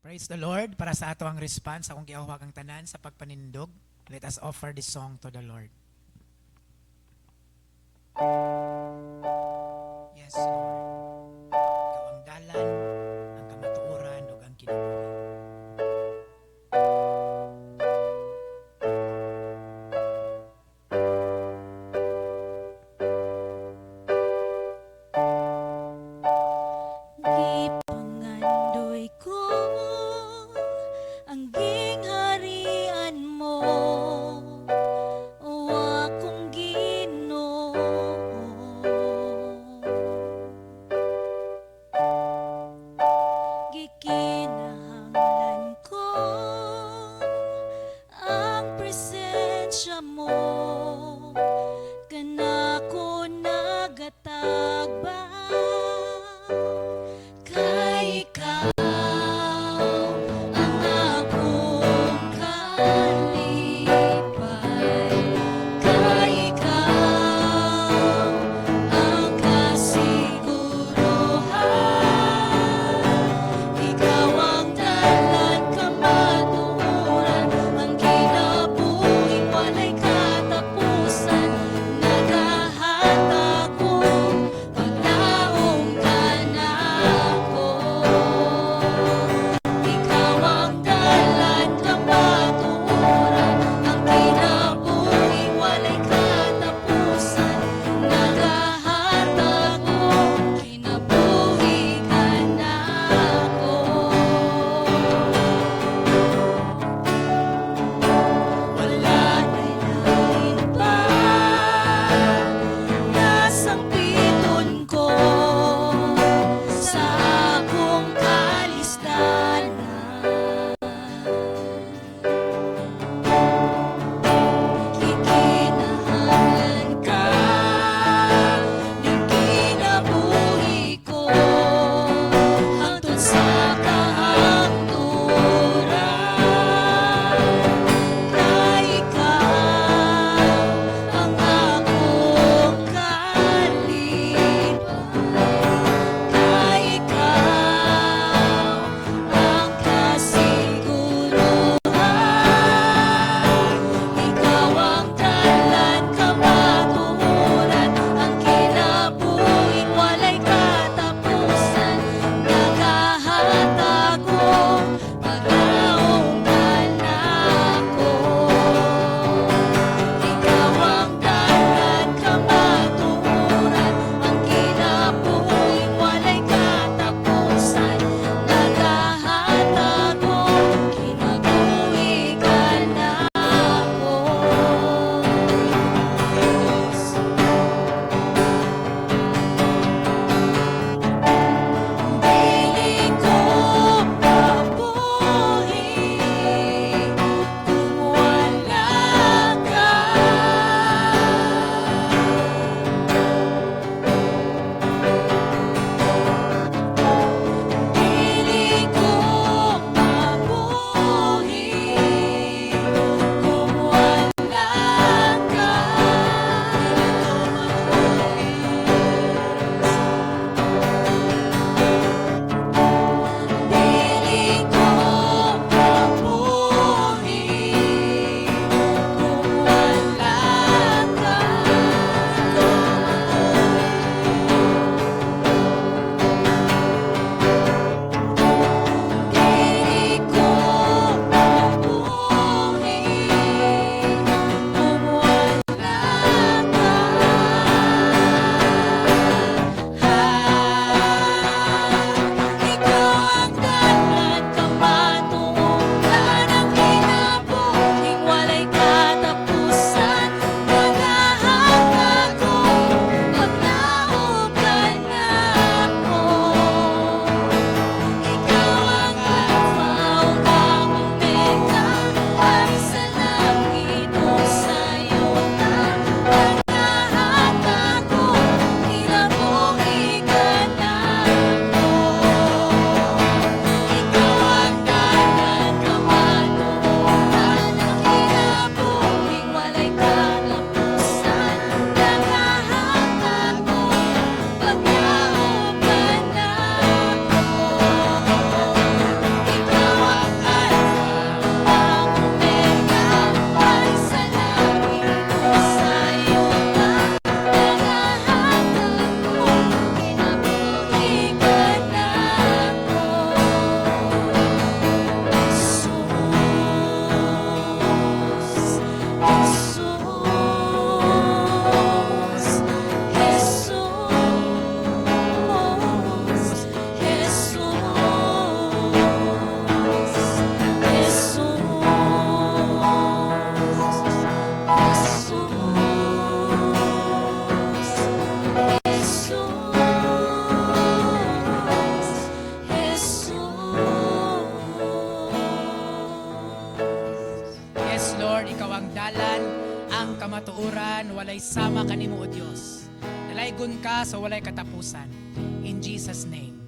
Praise the Lord. Para sa ato ang response, akong giawag ang tanan sa pagpanindog. Let us offer this song to the Lord. Yes, Lord, ikaw ang dalan, ang kamatuuran, walay sama kanimo o Dios. Nalaygon ka sa walay katapusan. In Jesus' name.